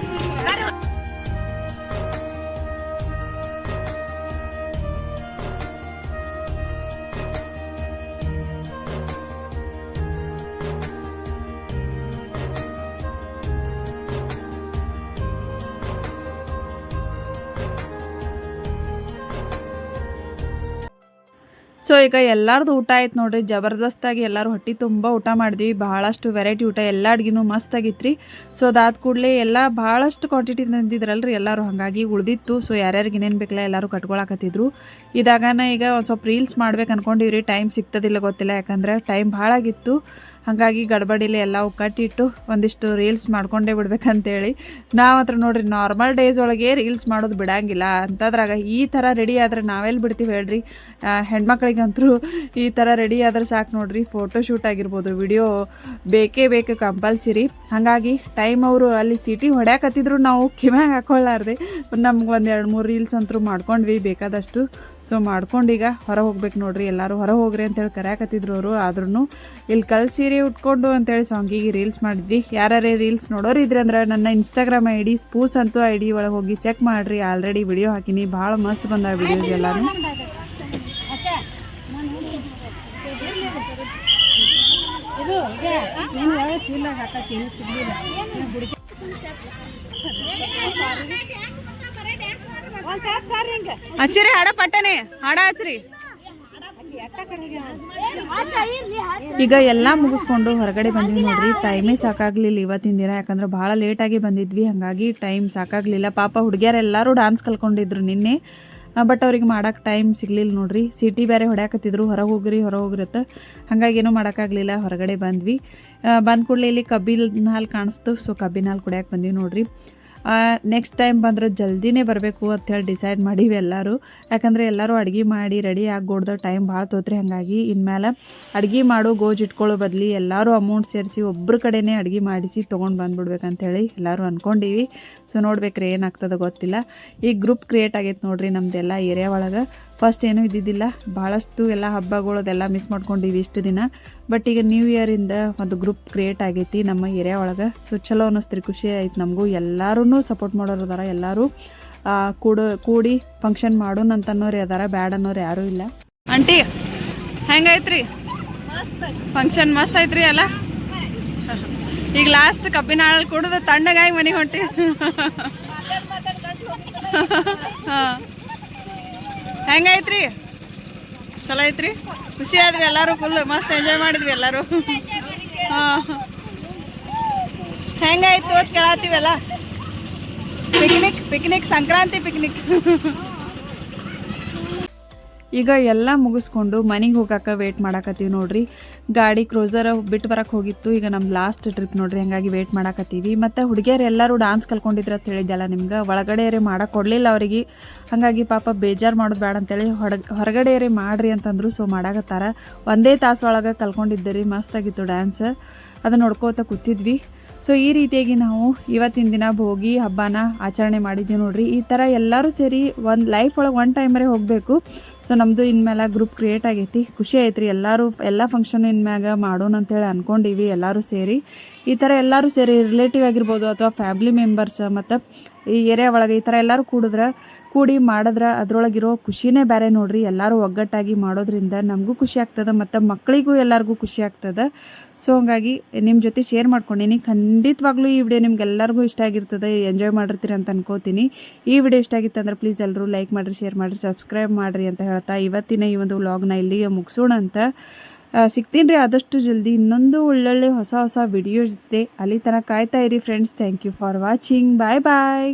ಸೊ ಈಗ ಎಲ್ಲಾರ್ದು ಊಟ ಆಯ್ತು ನೋಡ್ರಿ. ಜಬರ್ದಸ್ತಾಗಿ ಎಲ್ಲರೂ ಹೊಟ್ಟೆ ತುಂಬ ಊಟ ಮಾಡಿದ್ವಿ. ಬಹಳಷ್ಟು ವೆರೈಟಿ ಊಟ. ಎಲ್ಲ ಅಡ್ಗಿನೂ ಮಸ್ತ್ ಆಗಿತ್ತು ರೀ ಸೊ ಅದಾದ ಕೂಡಲೇ ಎಲ್ಲ ಭಾಳಷ್ಟು ಕ್ವಾಂಟಿಟಿ ತಂದಿದ್ರಲ್ರಿ ಎಲ್ಲರೂ. ಹಾಗಾಗಿ ಉಳ್ದಿತ್ತು. ಸೊ ಯಾರ್ಯಾರಿಗೆ ಏನೇನು ಬೇಕಲ್ಲ ಎಲ್ಲರೂ ಕಟ್ಕೊಳಕತ್ತಿದ್ರು. ಇದಾಗನ ಈಗ ಒಂದು ಸ್ವಲ್ಪ ರೀಲ್ಸ್ ಮಾಡ್ಬೇಕು ಅನ್ಕೊಂಡಿವ್ರಿ ಟೈಮ್ ಸಿಗ್ತದಿಲ್ಲ ಗೊತ್ತಿಲ್ಲ. ಯಾಕಂದ್ರೆ ಟೈಮ್ ಭಾಳ ಆಗಿತ್ತು ಹಾಗಾಗಿ ಗಡ್ಬಡಿಲಿ ಎಲ್ಲ ಕಟ್ಟಿಟ್ಟು ಒಂದಿಷ್ಟು ರೀಲ್ಸ್ ಮಾಡ್ಕೊಂಡೇ ಬಿಡ್ಬೇಕಂತೇಳಿ. ನಾವು ಹತ್ರ ನೋಡ್ರಿ ನಾರ್ಮಲ್ ಡೇಸ್ ಒಳಗೆ ರೀಲ್ಸ್ ಮಾಡೋದು ಬಿಡಂಗಿಲ್ಲ. ಅಂತದ್ರಾಗ ಈ ಥರ ರೆಡಿ ಆದ್ರೆ ನಾವೆಲ್ಲಿ ಬಿಡ್ತೀವಿ ಹೇಳ್ರಿ? ಆ, ಹೆಣ್ಮಕ್ಳಿಗಂತೂ ಈ ಥರ ರೆಡಿ ಆದ್ರೆ ಸಾಕು ನೋಡ್ರಿ. ಫೋಟೋ ಶೂಟ್ ಆಗಿರ್ಬೋದು ವಿಡಿಯೋ ಬೇಕೇ ಬೇಕು ಕಂಪಲ್ಸರಿ ಹಾಗಾಗಿ ಟೈಮ್ ಅವರು ಅಲ್ಲಿ ಸಿಟಿ ಹೊಡ್ಯಾಕತ್ತಿದ್ರು ನಾವು ಕಿಮ್ಯಾಗ ಹಾಕೊಳ್ಳಾರ್ದೆ ನಮ್ಗೆ ಒಂದು ಎರಡು ಮೂರು ರೀಲ್ಸ್ ಅಂತೂ ಮಾಡ್ಕೊಂಡ್ವಿ ಬೇಕಾದಷ್ಟು. ಸೊ ಮಾಡ್ಕೊಂಡೀಗ ಹೊರ ಹೋಗ್ಬೇಕು ನೋಡ್ರಿ. ಎಲ್ಲರೂ ಹೊರ ಹೋಗ್ರಿ ಅಂತೇಳಿ ಕರ್ಯಾಕತ್ತಿದ್ರು ಅವರು. ಆದ್ರೂ ಇಲ್ಲಿ ಕಲ್ ಸೀರೆ ಉಟ್ಕೊಂಡು ಅಂತೇಳಿ ಸಾಂಗಿಗೆ ರೀಲ್ಸ್ ಮಾಡಿದ್ವಿ ಯಾರೇ ರೀಲ್ಸ್ ನೋಡೋರು ಇದ್ರೆ ಅಂದ್ರೆ ನನ್ನ ಇನ್ಸ್ಟಾಗ್ರಾಮ್ ಐ ಡಿ ಸ್ಪೂಸ್ ಅಂತೂ ಐ ಡಿ ಒಳಗೆ ಹೋಗಿ ಚೆಕ್ ಮಾಡ್ರಿ ಆಲ್ರೆಡಿ ವಿಡಿಯೋ ಹಾಕಿನಿ ಭಾಳ ಮಸ್ತ್ ಬಂದ ವಿಡಿಯೋಸ್ ಎಲ್ಲಾನು ಹಚ್ಚಿರಿ ಹಾಡ ಪಟ್ಟನೆ ಹಾಡ ಹಚ್ಚ್ರಿ ಈಗ ಎಲ್ಲ ಮುಗಿಸ್ಕೊಂಡು ಹೊರಗಡೆ ಬಂದ್ವಿ ನೋಡ್ರಿ. ಟೈಮೇ ಸಾಕಾಗ್ಲಿಲ್ಲ ಇವತ್ತಿನ ದಿನ, ಯಾಕಂದ್ರೆ ಭಾಳ ಲೇಟಾಗಿ ಬಂದಿದ್ವಿ. ಹಾಗಾಗಿ ಟೈಮ್ ಸಾಕಾಗ್ಲಿಲ್ಲ. ಪಾಪ ಹುಡುಗಿಯರೆಲ್ಲರೂ ಡಾನ್ಸ್ ಕಲ್ಕೊಂಡಿದ್ರು ನಿನ್ನೆ. ಬಟ್ ಅವ್ರಿಗೆ ಮಾಡಕ್ಕೆ ಟೈಮ್ ಸಿಗ್ಲಿಲ್ಲ ನೋಡ್ರಿ. ಸಿಟಿ ಬೇರೆ ಹೊಡ್ಯಾಕತ್ತಿದ್ರು. ಹೊರಗೆ ಹೋಗ್ರಿ ಹೊರ ಹೋಗ್ರತ್ತ. ಹಾಗಾಗಿ ಏನೂ ಮಾಡೋಕ್ಕಾಗಲಿಲ್ಲ. ಹೊರಗಡೆ ಬಂದ್ವಿ. ಬಂದ ಕೂಡಲೇ ಇಲ್ಲಿ ಕಬ್ಬಿನ ಹಾಲು ಕಾಣಿಸ್ತು. ಸೊ ಕಬ್ಬಿನ ಹಾಲು ಕುಡಿಯಕ್ಕೆ ಬಂದ್ವಿ ನೋಡ್ರಿ. ನೆಕ್ಸ್ಟ್ ಟೈಮ್ ಬಂದರೆ ಜಲ್ದಿನೇ ಬರಬೇಕು ಅಂತೇಳಿ ಡಿಸೈಡ್ ಮಾಡೀವಿ ಎಲ್ಲರೂ. ಯಾಕಂದರೆ ಎಲ್ಲರೂ ಅಡುಗೆ ಮಾಡಿ ರೆಡಿ ಆಗೋಡ್ದ ಟೈಮ್ ಭಾಳ ತೋತ್ರಿ ಹಾಗಾಗಿ. ಇನ್ಮೇಲೆ ಅಡುಗೆ ಮಾಡೋ ಗೋಜ್ ಇಟ್ಕೊಳ್ಳೋ ಬದಲಿ ಎಲ್ಲರೂ ಅಮೌಂಟ್ ಸೇರಿಸಿ ಒಬ್ಬರ ಕಡೆನೇ ಅಡುಗೆ ಮಾಡಿಸಿ ತೊಗೊಂಡು ಬಂದುಬಿಡ್ಬೇಕಂತೇಳಿ ಎಲ್ಲರೂ ಅಂದ್ಕೊಂಡೀವಿ ಸೊ ನೋಡ್ಬೇಕ್ರಿ ಏನಾಗ್ತದೆ ಗೊತ್ತಿಲ್ಲ. ಈ ಗ್ರೂಪ್ ಕ್ರಿಯೇಟ್ ಆಗೈತೆ ನೋಡ್ರಿ ನಮ್ದೆಲ್ಲ ಏರಿಯಾ ಒಳಗೆ. ಫಸ್ಟ್ ಏನೂ ಇದ್ದಿದ್ದಿಲ್ಲ. ಭಾಳಷ್ಟು ಎಲ್ಲ ಹಬ್ಬಗಳದೆಲ್ಲ ಮಿಸ್ ಮಾಡ್ಕೊಂಡಿವಿ ಇಷ್ಟು ದಿನ. ಬಟ್ ಈಗ ನ್ಯೂ ಇಯರಿಂದ ಒಂದು ಗ್ರೂಪ್ ಕ್ರಿಯೇಟ್ ಆಗೈತಿ ನಮ್ಮ ಏರಿಯಾ ಒಳಗೆ. ಸೊ ಚಲೋ ಅನ್ನಿಸ್ತ್ರಿ ಖುಷಿ ಆಯ್ತು ನಮಗೂ. ಎಲ್ಲರೂ ಸಪೋರ್ಟ್ ಮಾಡೋರು ಅದಾರ ಎಲ್ಲರೂ ಕೂಡ ಕೂಡಿ ಫಂಕ್ಷನ್ ಮಾಡೋಣ ಅಂತ ಅನ್ನೋರು ಅದಾರ ಬ್ಯಾಡ್ ಅನ್ನೋರು ಯಾರೂ ಇಲ್ಲ. ಆಂಟಿ ಹೆಂಗೈತ್ರಿ ಫಂಕ್ಷನ್ ಮಸ್ತ್ ಐತ್ರಿ ಅಲ್ಲ ಈಗ ಲಾಸ್ಟ್ ಕಬ್ಬಿನ ಹಾಳಲ್ಲಿ ಕುಡಿದು ತಣ್ಣಗಾಗಿ ಮನೆ ಹೊಂಟಿ ಹಾಂ. ಹೆಂಗೈತ್ರಿ? ಚಲೋ ಐತ್ರಿ? ಖುಷಿ ಆದ್ವಿ ಎಲ್ಲರೂ ಫುಲ್ ಮಸ್ತ್ ಎಂಜಾಯ್ ಮಾಡಿದ್ವಿ ಎಲ್ಲರೂ. ಹಾಂ. ಹೆಂಗಾಯ್ತು ಅಂತ ಕೇಳತ್ತೀವಲ್ಲ ಪಿಕ್ನಿಕ್ ಪಿಕ್ನಿಕ್ ಸಂಕ್ರಾಂತಿ ಪಿಕ್ನಿಕ್ ಈಗ ಎಲ್ಲ ಮುಗಿಸ್ಕೊಂಡು ಮನೆಗೆ ಹೋಗಾಕ ವೇಟ್ ಮಾಡಾಕತ್ತೀವಿ ನೋಡ್ರಿ. ಗಾಡಿ ಕ್ರೋಸರ್ ಬಿಟ್ಟು ಬರಕ್ಕೆ ಹೋಗಿತ್ತು, ಈಗ ನಮ್ಮ ಲಾಸ್ಟ್ ಟ್ರಿಪ್ ನೋಡ್ರಿ, ಹಂಗಾಗಿ ವೇಟ್ ಮಾಡಾಕತ್ತೀವಿ. ಮತ್ತು ಹುಡುಗಿಯರು ಎಲ್ಲರೂ ಡಾನ್ಸ್ ಕಲ್ಕೊಂಡಿದ್ರೆ ಅಂತ ಹೇಳಿದ್ದಲ್ಲ ನಿಮ್ಗೆ ಒಳಗಡೆ ಮಾಡಕ್ಕೆ ಕೊಡಲಿಲ್ಲ ಅವರಿಗೆ. ಹಾಗಾಗಿ ಪಾಪ ಬೇಜಾರು ಮಾಡೋದು ಬೇಡ ಅಂತೇಳಿ ಹೊಡ ಹೊರಗಡೆ ಮಾಡ್ರಿ ಅಂತಂದ್ರು ಸೊ ಮಾಡಾಕತ್ತಾರ. ಒಂದೇ ತಾಸು ಒಳಗೆ ಕಲ್ಕೊಂಡಿದ್ದೀರಿ, ಮಸ್ತಾಗಿತ್ತು ಡ್ಯಾನ್ಸ್ ಅದನ್ನ ನೋಡ್ಕೋತ ಕೂತಿದ್ವಿ. ಸೊ ಈ ರೀತಿಯಾಗಿ ನಾವು ಇವತ್ತಿನ ದಿನ ಭೋಗಿ ಹಬ್ಬನ ಆಚರಣೆ ಮಾಡಿದ್ದೀವಿ ನೋಡ್ರಿ. ಈ ಥರ ಎಲ್ಲರೂ ಸೇರಿ ಒಂದು ಲೈಫ್ ಒಳಗೆ ಒನ್ ಟೈಮರೇ ಹೋಗಬೇಕು. ಸೊ ನಮ್ಮದು ಇನ್ಮೇಲೆ ಗ್ರೂಪ್ ಕ್ರಿಯೇಟ್ ಆಗೈತಿ. ಖುಷಿ ಐತ್ರಿ ಎಲ್ಲರೂ, ಎಲ್ಲ ಫಂಕ್ಷನ್ ಇನ್ಮ್ಯಾಗ ಮಾಡೋಣ ಅಂತೇಳಿ ಅಂದ್ಕೊಂಡಿವಿ ಎಲ್ಲರೂ ಸೇರಿ. ಈ ಥರ ಎಲ್ಲರೂ ಸೇರಿ ರಿಲೇಟಿವ್ ಆಗಿರ್ಬೋದು ಅಥವಾ ಫ್ಯಾಮಿಲಿ ಮೆಂಬರ್ಸ್ ಮತ್ತು ಈ ಏರಿಯಾ ಒಳಗೆ ಈ ಥರ ಎಲ್ಲರೂ ಕೂಡಿದ್ರೆ ಕೂಡಿ ಮಾಡಿದ್ರೆ ಅದ್ರೊಳಗಿರೋ ಖುಷಿನೇ ಬೇರೆ ನೋಡ್ರಿ. ಎಲ್ಲರೂ ಒಗ್ಗಟ್ಟಾಗಿ ಮಾಡೋದ್ರಿಂದ ನಮಗೂ ಖುಷಿ ಆಗ್ತದೆ ಮತ್ತು ಮಕ್ಕಳಿಗೂ ಎಲ್ಲರಿಗೂ ಖುಷಿ ಆಗ್ತದೆ. ಸೊ ಹಂಗಾಗಿ ನಿಮ್ಮ ಜೊತೆ ಶೇರ್ ಮಾಡ್ಕೊಂಡಿನಿ. ಖಂಡಿತವಾಗ್ಲೂ ಈ ವಿಡಿಯೋ ನಿಮ್ಗೆಲ್ಲರಿಗೂ ಇಷ್ಟ ಆಗಿರ್ತದೆ ಎಂಜಾಯ್ ಮಾಡಿರ್ತೀರಿ ಅಂತ ಅನ್ಕೋತೀನಿ. ಈ ವಿಡಿಯೋ ಇಷ್ಟ ಆಗಿತ್ತು ಅಂದ್ರೆ ಪ್ಲೀಸ್ ಎಲ್ಲರೂ ಲೈಕ್ ಮಾಡಿರಿ ಶೇರ್ ಮಾಡಿರಿ ಸಬ್ಸ್ಕ್ರೈಬ್ ಮಾಡಿರಿ ಅಂತ ಹೇಳ್ತಾ ಇವತ್ತಿನ ಈ ಒಂದು ವ್ಲಾಗ್ನ ಇಲ್ಲಿಗೆ ಮುಗಿಸೋಣ ಅಂತ. ಸಿಗ್ತೀನಿ ರೀ ಆದಷ್ಟು ಜಲ್ದಿ. ಇನ್ನೊಂದು ಒಳ್ಳೊಳ್ಳೆ ಹೊಸ ಹೊಸ ವಿಡಿಯೋ ಜೊತೆ ಅಲ್ಲಿ ತನಕ ಕಾಯ್ತಾ ಇರಿ friends thank you for watching bye bye